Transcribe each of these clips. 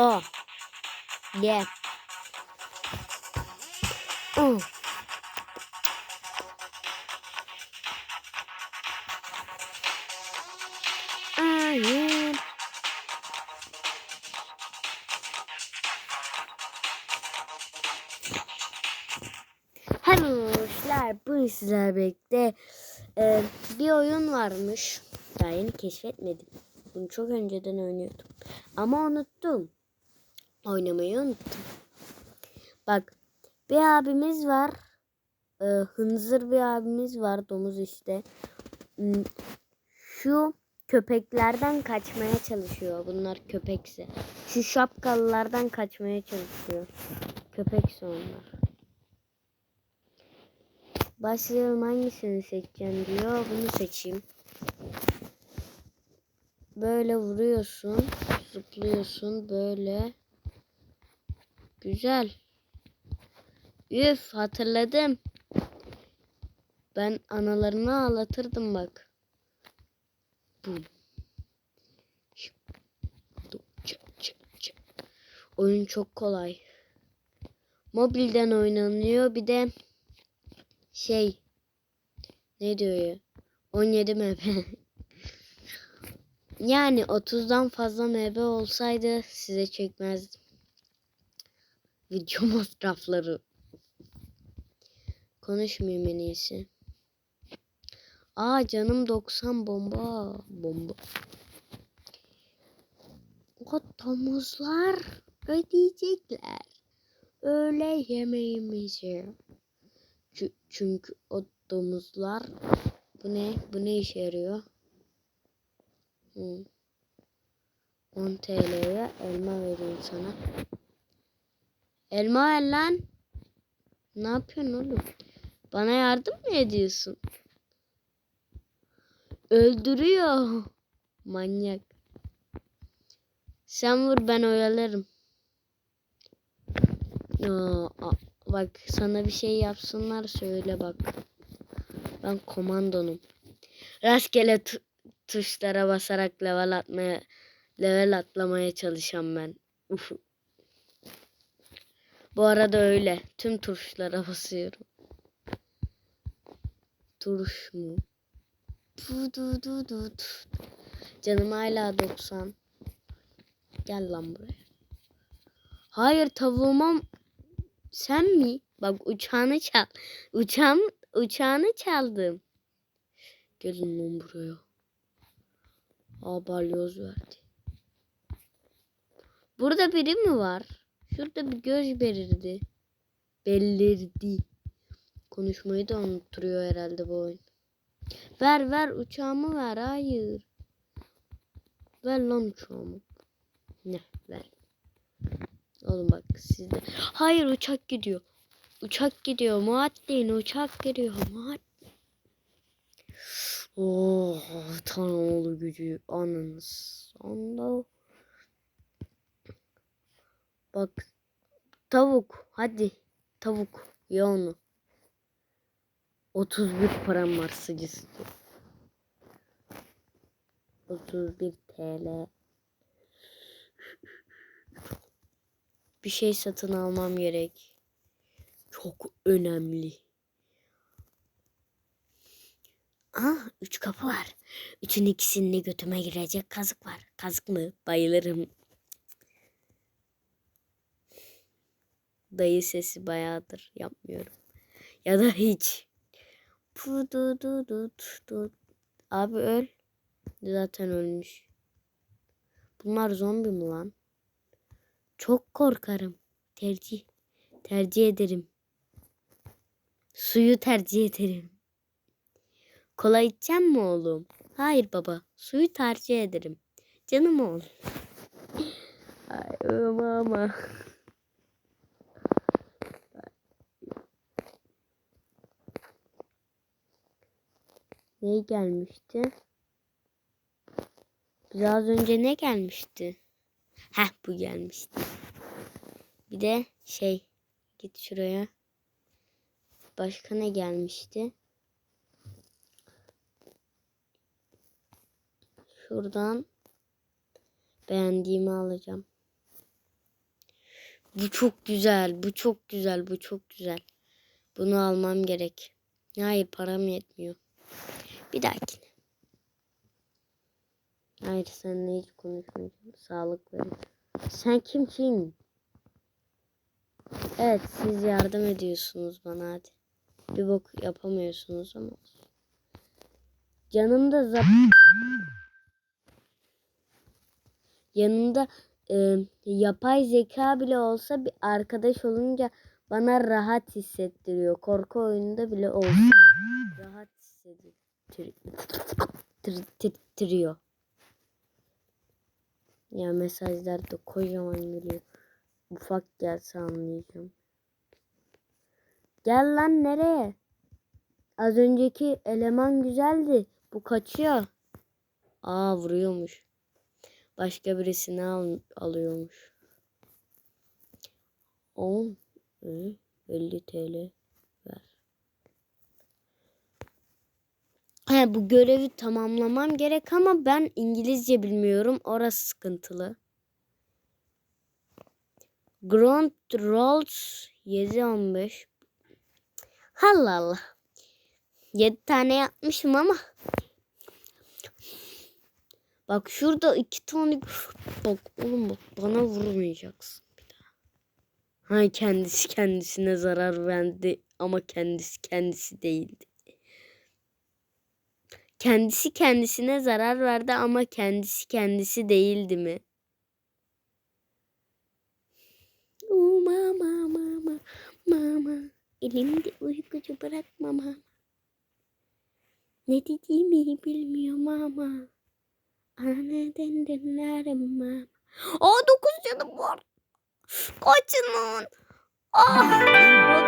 Oh. Yeah. Oh. Hayır. Hello arkadaşlar. Bugün sizlerle birlikte e, bir oyun varmış. Daha yeni keşfetmedim. Bunu çok önceden oynuyordum. Ama unuttum. Oynamayı unuttum. Bak bir abimiz var. E, hınzır bir abimiz var. Domuz işte. Hmm, Şu köpeklerden kaçmaya çalışıyor. Bunlar köpekse. Şu şapkalılardan kaçmaya çalışıyor. Köpekse onlar. Başlayalım hangisini seçeceğim diyor. Bunu seçeyim. Böyle vuruyorsun. Zıplıyorsun böyle. Güzel. Üf hatırladım. Ben analarını ağlatırdım bak. Bum. Oyun çok kolay. Mobilden oynanıyor. Bir de şey ne diyor ya 17 MB yani 30'dan fazla MB olsaydı size çekmezdim video masrafları konuşmayayım en iyisi aa canım 90 bomba bomba o domuzlar ödeyecekler öğle yemeğimizi Çü- Çünkü o domuzlar bu ne? Bu ne işe yarıyor? Hı. 10 TL'ye elma vereyim sana. Elma ver lan. Ne yapıyorsun oğlum? Bana yardım mı ediyorsun? Öldürüyor. Manyak. Sen vur ben oyalarım. Aa, bak sana bir şey yapsınlar söyle bak. Ben komandonum. Rastgele tu- tuşlara basarak level atmaya level atlamaya çalışan ben. Uf. Bu arada öyle. Tüm tuşlara basıyorum. Turuş mu? Du du du du. Canım hala 90. Gel lan buraya. Hayır tavuğuma sen mi? Bak uçağını çal. Uçağım, uçağını çaldım. Gelin lan buraya. Aa balyoz verdi. Burada biri mi var? Şurada bir göz belirdi. Belirdi. Konuşmayı da unutturuyor herhalde bu oyun. Ver ver uçağımı ver. Hayır. Ver lan uçağımı. Ne ver. Oğlum bak sizde. Hayır uçak gidiyor. Uçak gidiyor. Muaddin uçak gidiyor. Muaddin. Oh tanrıoğlu gücü anınız. Onda. Bak tavuk hadi tavuk ye onu. 31 param var sıcısı. 31 TL. bir şey satın almam gerek. Çok önemli. Ah, üç kapı var. Üçün ikisinde götüme girecek kazık var. Kazık mı? Bayılırım. Dayı sesi bayağıdır yapmıyorum. Ya da hiç. Abi öl. Zaten ölmüş. Bunlar zombi mi lan? Çok korkarım. Tercih. Tercih ederim. Suyu tercih ederim. Kola içeceğim mi oğlum? Hayır baba. Suyu tercih ederim. Canım oğlum. Ay mama. Ne gelmişti? Biraz önce ne gelmişti? Heh bu gelmişti. Bir de şey git şuraya. Başka ne gelmişti? Şuradan beğendiğimi alacağım. Bu çok güzel. Bu çok güzel. Bu çok güzel. Bunu almam gerek. Hayır param yetmiyor. Bir dahakine. Hayır seninle hiç konuşmayacağım. Sağlık verin. Sen kimsin? Evet siz yardım ediyorsunuz bana hadi. Bir bok yapamıyorsunuz ama. Canımda zap... Yanımda e, yapay zeka bile olsa bir arkadaş olunca bana rahat hissettiriyor. Korku oyununda bile olsa rahat hissettiriyor. Ya mesajlar da kocaman geliyor. Ufak gelse anlayacağım. Gel lan nereye? Az önceki eleman güzeldi. Bu kaçıyor. Aa vuruyormuş. Başka birisini al alıyormuş. 10 e, 50 TL He, bu görevi tamamlamam gerek ama ben İngilizce bilmiyorum. Orası sıkıntılı. Ground Rolls 7-15 Allah Allah. 7 tane yapmışım ama Bak şurada iki tane bak oğlum bak bana vurmayacaksın bir daha. Ha kendisi kendisine zarar verdi ama kendisi kendisi değildi. Kendisi kendisine zarar verdi ama kendisi kendisi değildi mi? Mama mama mama elimde uykucu bırakma mama. Ne dediğimi bilmiyorum ama. Aniden dinlerim ben. Aa dokuz canım var. Kaçın lan. Aa.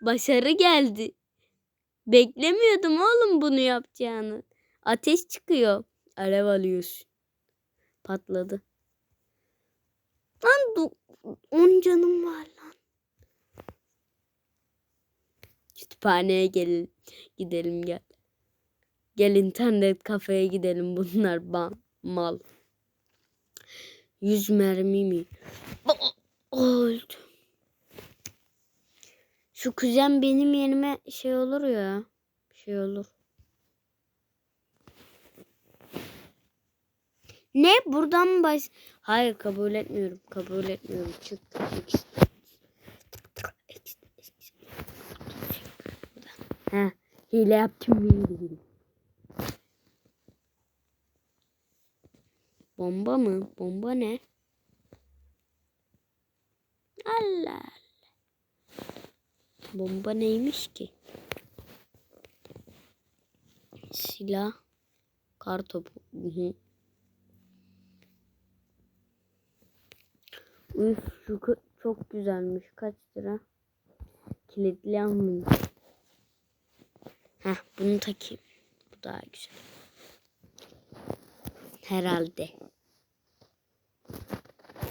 Başarı geldi. Beklemiyordum oğlum bunu yapacağını. Ateş çıkıyor. Alev alıyorsun. Patladı. Lan 10 canım var lan. Kütüphaneye gelin. Gidelim gel. Gel internet kafeye gidelim bunlar ban mal. Yüz mermi mi? Öldü. Şu kuzen benim yerime şey olur ya. Şey olur. Ne? Buradan mı baş... Hayır kabul etmiyorum. Kabul etmiyorum. Çık. Çık. Ha, hile yaptım. Hile. Bomba mı? Bomba ne? Allah. Bomba neymiş ki? Silah. Kartopu. Hı hı. Üf şu çok güzelmiş. Kaç lira? Kilitli almayayım. Heh bunu takayım. Bu daha güzel. Herhalde.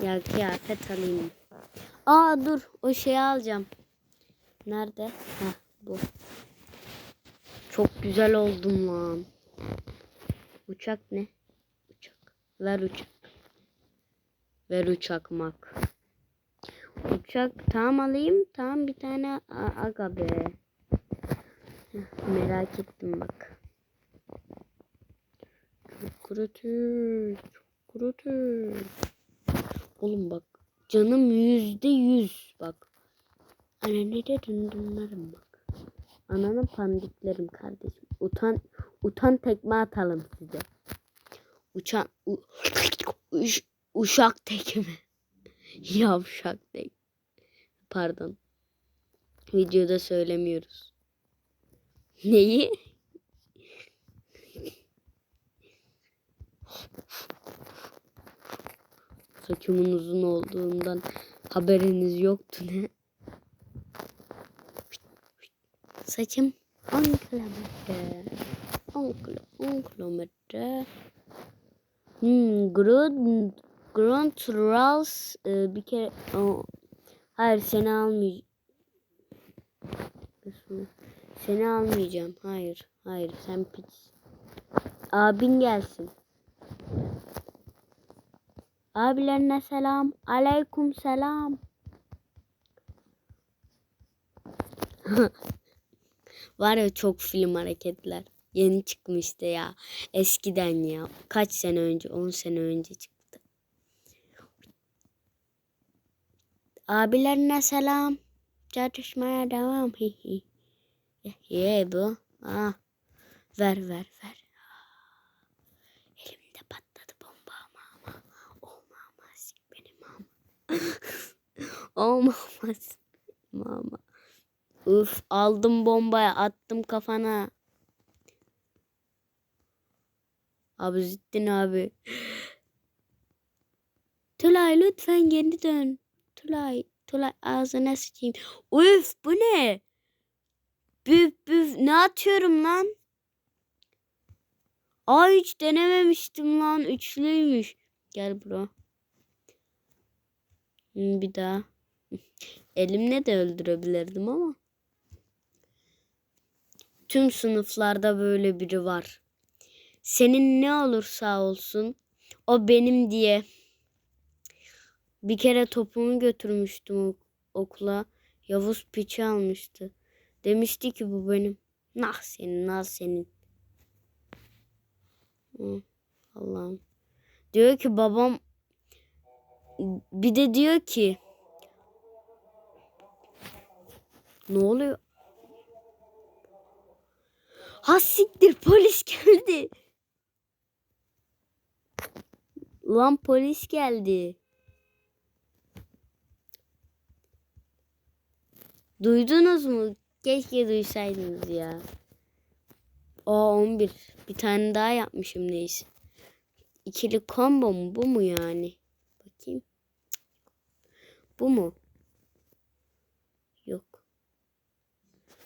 Ya kıyafet alayım. Aa dur o şeyi alacağım. Nerede? Heh bu. Çok güzel oldum lan. Uçak ne? Uçak. Ver uçak. Ver uçakmak. Uçak tamam alayım. Tamam bir tane aga be. Heh, merak ettim bak. Çok kurutu. Çok kurutu. Oğlum bak. Canım yüzde yüz. Bak. Annene de dındınlarım bak. Ananı pandiklerim kardeşim. Utan utan tekme atalım size. Uçan u, uş, uşak tekme. Yavşak tekme. Pardon. Videoda söylemiyoruz. Neyi? Saçımın uzun olduğundan haberiniz yoktu ne? Saçım 10 kilometre. 10 kilo, 10 kilometre. Hmm, Grand, Grand Rals e, bir kere oh. hayır seni almayacağım. Seni almayacağım. Hayır. Hayır sen piç. Abin gelsin. Abilerine selam. Aleyküm selam. Var ya çok film hareketler. Yeni çıkmıştı ya. Eskiden ya. Kaç sene önce? 10 sene önce çıktı. Abilerine selam. Çatışmaya devam. Hihi. Ye bu. Ah. Ver ver ver. Elimde patladı bomba ama. Olmaz benim ama. Olmaz. Mama. Uf aldım bombayı attım kafana. Abi Zittin abi. Tülay lütfen geri dön. Tülay. Tülay ağzına sıçayım. Uf bu ne? Büf büf ne atıyorum lan? Aa hiç denememiştim lan. Üçlüymüş. Gel bro. Hmm, Bir daha. Elimle de öldürebilirdim ama. Tüm sınıflarda böyle biri var. Senin ne olursa olsun o benim diye. Bir kere topumu götürmüştüm ok- okula. Yavuz piçi almıştı. Demişti ki bu benim. Nah senin, nah senin. Hı, Allah'ım. Diyor ki babam bir de diyor ki ne oluyor? Ha siktir polis geldi. Lan polis geldi. Duydunuz mu? Keşke duysaydınız ya. Aa 11. Bir tane daha yapmışım neyse. İkili combo mu? Bu mu yani? Bakayım. Bu mu? Yok.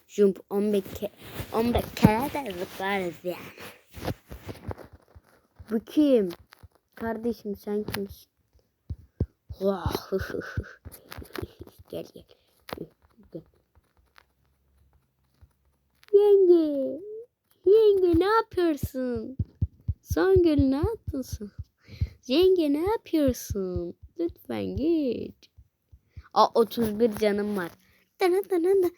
Jump 15 ke 15 kere de zıplarız yani. Bu kim? Kardeşim sen kimsin? Gel gel. Gel. Yenge. Yenge ne yapıyorsun? Songül ne yapıyorsun? Yenge ne yapıyorsun? Lütfen git. Aa 31 canım var. Dana dana da.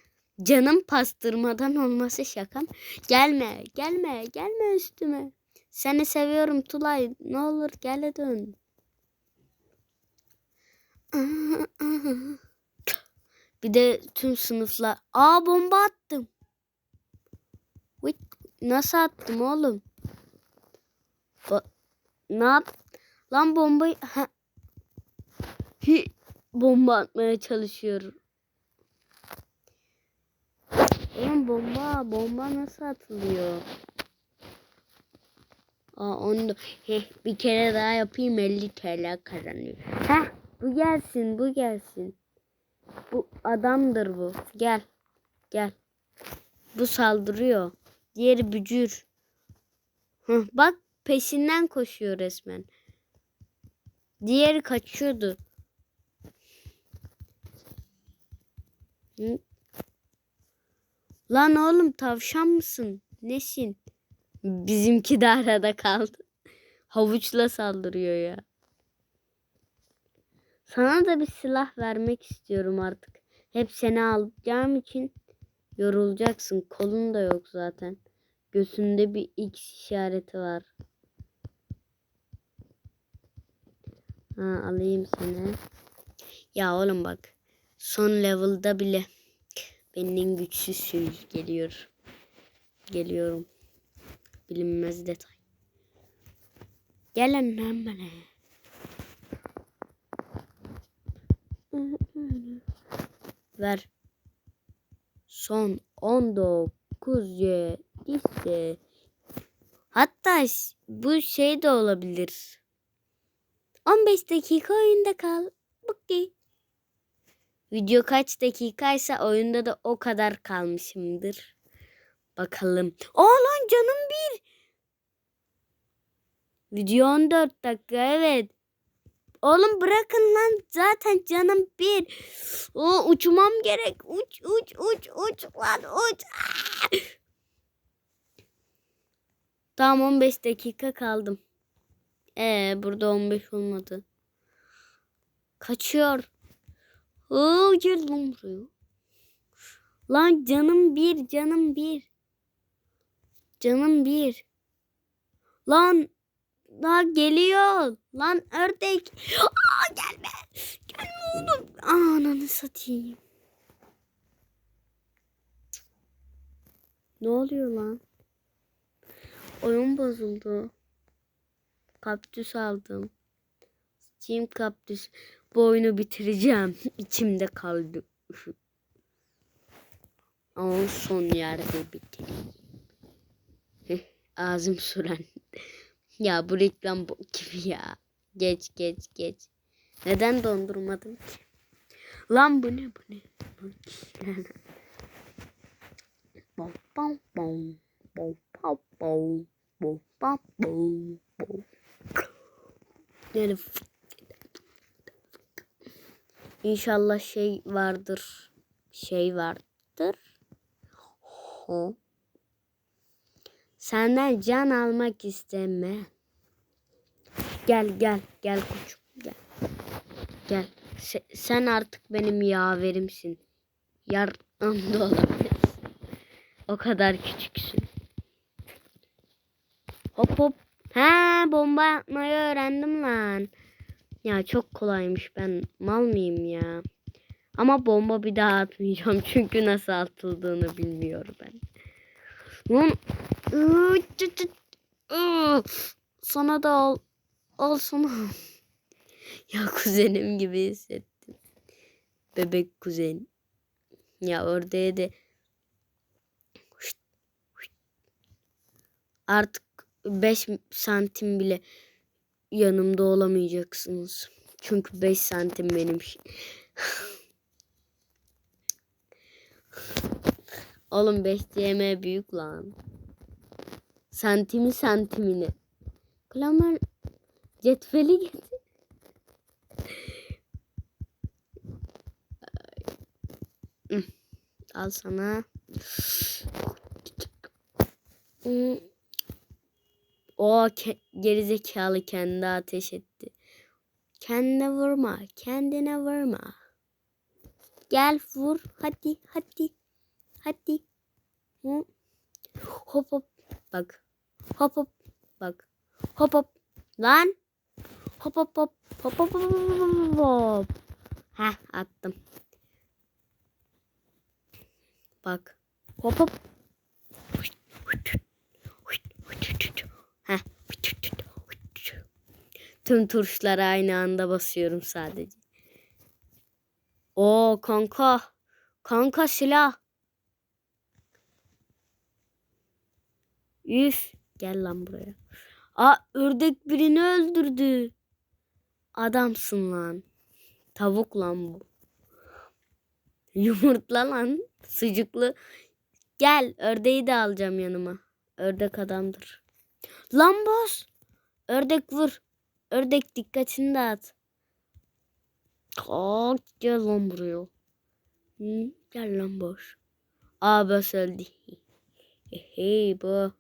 Canım pastırmadan olması şakam. Gelme, gelme, gelme üstüme. Seni seviyorum Tulay. Ne olur gel dön. Bir de tüm sınıflar. Aa bomba attım. Nasıl attım oğlum? Ba- ne yap? Lan bombayı... Ha. Hi, bomba atmaya çalışıyorum. Oğlum bomba, bomba nasıl atılıyor? Aa onu heh, bir kere daha yapayım 50 TL kazanıyor. Heh bu gelsin bu gelsin. Bu adamdır bu. Gel. Gel. Bu saldırıyor. Diğeri bücür. Hı, bak peşinden koşuyor resmen. Diğeri kaçıyordu. Hı? Lan oğlum tavşan mısın? Nesin? Bizimki de arada kaldı. Havuçla saldırıyor ya. Sana da bir silah vermek istiyorum artık. Hep seni alacağım için yorulacaksın. Kolun da yok zaten. Göğsünde bir X işareti var. Ha alayım seni. Ya oğlum bak. Son level'da bile benim güçsüz sürücü geliyor. Geliyorum. Bilinmez detay. Gelin lan bana. Ver. Son 19 7 Hatta ş- bu şey de olabilir. 15 dakika oyunda kal. Okey. Video kaç dakikaysa oyunda da o kadar kalmışımdır. Bakalım. Aa lan canım bir. Video 14 dakika evet. Oğlum bırakın lan zaten canım bir. O uçmam gerek. Uç uç uç uç lan uç. Aa! Tamam 15 dakika kaldım. Ee burada 15 olmadı. Kaçıyor. Oo, gel lan. Lan canım bir, canım bir. Canım bir. Lan daha geliyor. Lan ördek. Aa, gelme. Gelme oğlum. Aa, Ananı satayım. Ne oluyor lan? Oyun bozuldu. Kaktüs aldım. Steam kaktüs. Bu oyunu bitireceğim. İçimde kaldı. Ama son yerde bitireyim. Ağzım sulan. Ya bu reklam bok gibi ya. Geç geç geç. Neden dondurmadım ki? Lan bu ne bu ne? Bu? Bom bom bom. Bom bom bom. Bom İnşallah şey vardır. Şey vardır. Ho. Senden can almak isteme. Gel gel gel koçum gel. Gel. Se- sen artık benim yaverimsin. Yardım da olabilirsin. O kadar küçüksün. Hop hop. He bomba atmayı öğrendim lan. Ya çok kolaymış ben mal mıyım ya. Ama bomba bir daha atmayacağım çünkü nasıl atıldığını bilmiyorum ben. Lan ıı. Iı, sana da al. Al sana. Ya kuzenim gibi hissettim. Bebek kuzen. Ya orada de artık 5 santim bile yanımda olamayacaksınız. Çünkü 5 santim benim. Oğlum 5 cm büyük lan. Santimi santimine. Klamer cetveli getir. Al sana. O ke gerizekalı kendi ateş etti. Kendine vurma. Kendine vurma. Gel vur. Hadi hadi. Hadi. Hı. Hop hop. Bak. Hop hop. Bak. Hop hop. Lan. Hop hop hop. Hop hop hop hop hop. Heh attım. Bak. Hop hop. Heh. Tüm tuşlara aynı anda basıyorum sadece. O kanka. Kanka silah. Üf. Gel lan buraya. Aa ördek birini öldürdü. Adamsın lan. Tavuk lan bu. Yumurtla lan. Sucuklu. Gel ördeği de alacağım yanıma. Ördek adamdır. Lan boz. Ördek vur. Ördek dikkatini dağıt. Kalk gel lan buraya. Hı, gel lan boş. Aa boss öldü. Hey bu.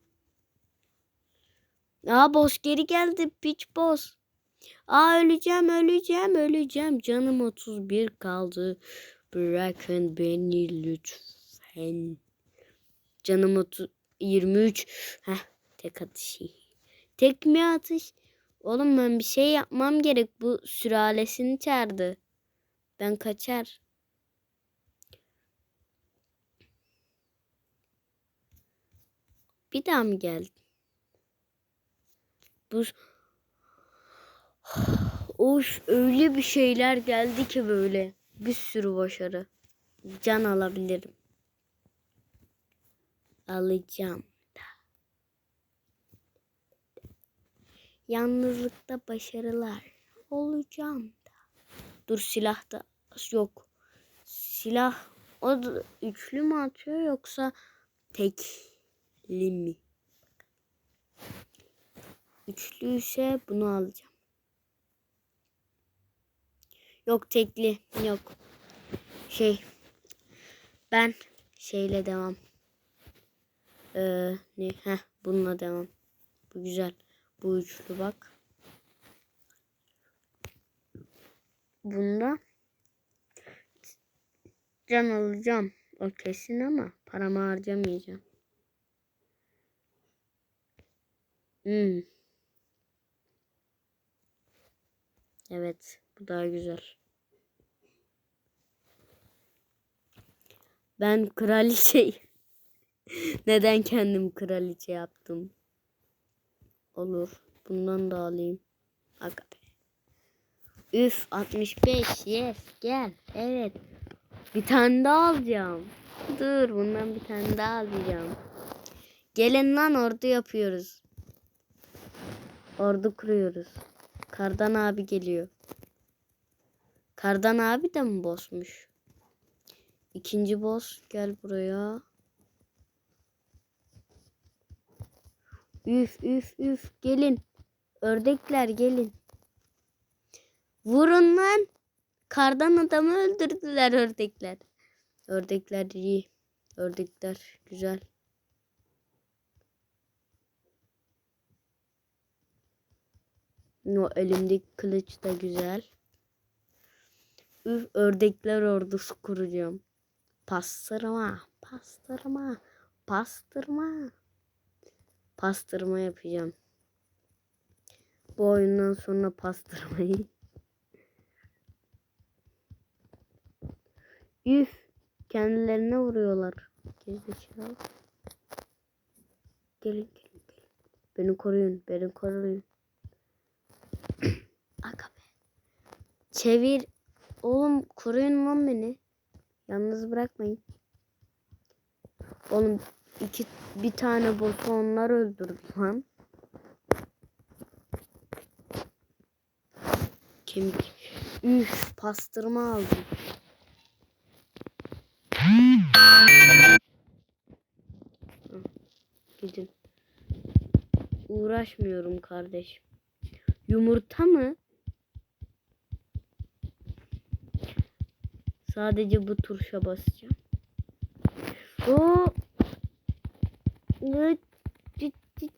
Aa boss geri geldi piç boss. Aa öleceğim öleceğim öleceğim. Canım 31 kaldı. Bırakın beni lütfen. Canım 30, 23. Heh tek atış. Tek mi atış? Oğlum ben bir şey yapmam gerek. Bu sülalesini çağırdı. Ben kaçar. Bir daha mı geldin? Bu Of öyle bir şeyler geldi ki böyle. Bir sürü başarı. Can alabilirim. Alacağım Yalnızlıkta başarılar. Olacağım da. Dur silah da yok. Silah o da üçlü mü atıyor yoksa tekli mi? Üçlü ise bunu alacağım. Yok tekli yok. Şey ben şeyle devam. Ee, ne? Heh, bununla devam. Bu güzel. Bu üçlü bak. bunda can alacağım. O kesin ama paramı harcamayacağım. Hmm. Evet, bu daha güzel. Ben kraliçe Neden kendim kraliçe yaptım? Olur. Bundan da alayım. Aga be. Üf 65 yes gel. Evet. Bir tane daha alacağım. Dur bundan bir tane daha alacağım. Gelin lan ordu yapıyoruz. Ordu kuruyoruz. Kardan abi geliyor. Kardan abi de mi bossmuş? İkinci boss gel buraya. Üf üf üf gelin. Ördekler gelin. Vurun lan. Kardan adamı öldürdüler ördekler. Ördekler iyi. Ördekler güzel. O elimdeki kılıç da güzel. Üf ördekler ordusu kuracağım. Pastırma, pastırma, pastırma. Pastırma yapacağım. Bu oyundan sonra pastırmayı. Üf. Kendilerine vuruyorlar. Gerizekalı. Gelin gelin gelin. Beni koruyun. Beni koruyun. Aga be. Çevir. Oğlum koruyun lan beni. Yalnız bırakmayın. Oğlum iki bir tane boss'u onlar öldürdü lan. Kemik. Üf pastırma aldım. Gidin. Uğraşmıyorum kardeşim. Yumurta mı? Sadece bu tuşa basacağım. O Cı- cı-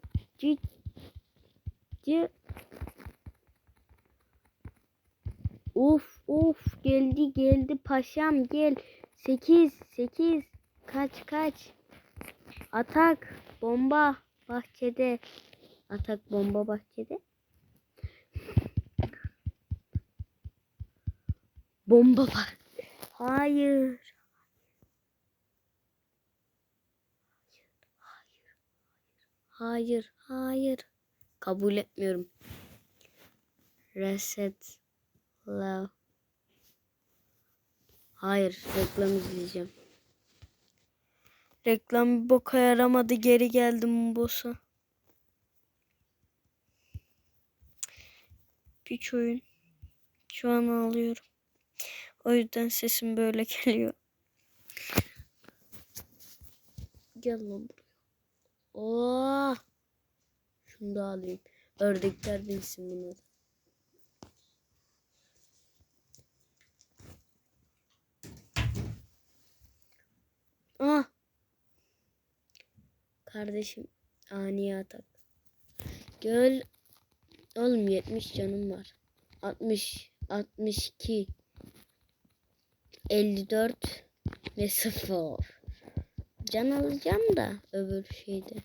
geldi geldi paşam gel. 8 8 kaç kaç. Atak bomba bahçede. Atak bomba bahçede. Bomba var. Hayır. Hayır, hayır. Kabul etmiyorum. Reset. Love. Hayır, reklam izleyeceğim. Reklam bir boka yaramadı. Geri geldim boss'a. Piç oyun. Şu an ağlıyorum. O yüzden sesim böyle geliyor. Gel lan buraya. Oo. Şunu da alayım. Ördekler bilsin bunu. Ah. Kardeşim ani atak. Göl. Oğlum 70 canım var. 60 62 54 ve 0. Can alacağım da öbür şeyde.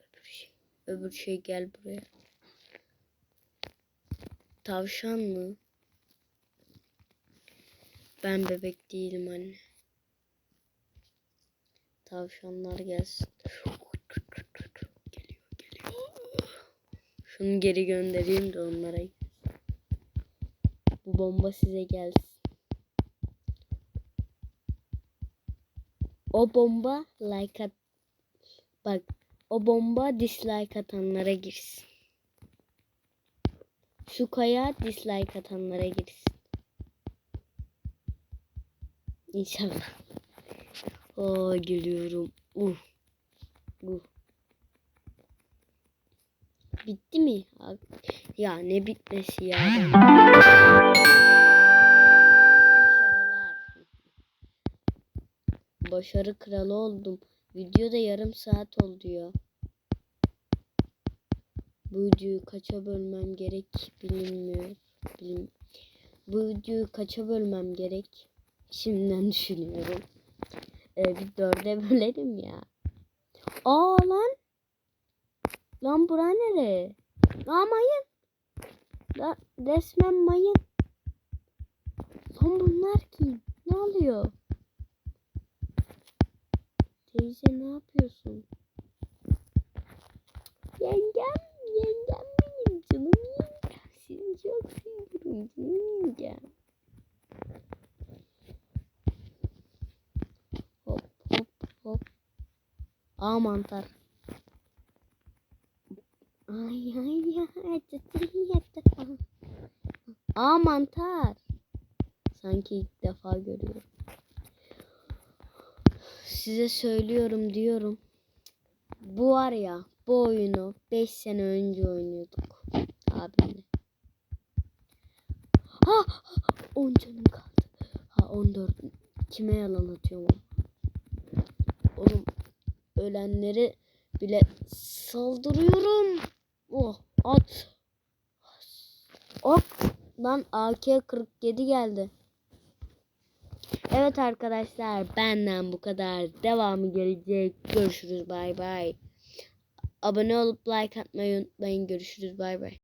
Öbür şey. Öbür şey gel buraya. Tavşan mı? Ben bebek değilim anne. Tavşanlar gelsin. Geliyor geliyor. Şunu geri göndereyim de onlara. Bu bomba size gelsin. O bomba like at. Bak o bomba dislike atanlara girsin. Şu kaya dislike atanlara girsin. İnşallah. Aa geliyorum. Uh. Uh. Bitti mi? Ya ne bitmesi ya. Başarı kralı oldum. Videoda yarım saat oldu ya. Bu videoyu kaça bölmem gerek bilinmiyor. Bilim... bu videoyu kaça bölmem gerek? Şimdiden düşünüyorum. Ee, bir dörde bölelim ya. Aa lan. Lan bura nere? Aa mayın. Lan resmen mayın. Lan bunlar kim? Ne oluyor? Teyze ne yapıyorsun? Yengem, yengem benim canım yengem. Seni çok seviyorum canım yengem. Hop hop hop. Aa mantar. Ay ay ay. Aa mantar. Sanki ilk defa görüyorum. Size söylüyorum diyorum. Bu var ya bu oyunu 5 sene önce oynuyorduk abimle. Ha 10 canım kaldı. Ha 14. Kime yalan atıyorum. Oğlum ölenleri bile saldırıyorum. Oh at. Hop lan AK-47 geldi. Evet arkadaşlar benden bu kadar. Devamı gelecek. Görüşürüz bay bay. Abone olup like atmayı unutmayın. Görüşürüz bay bay.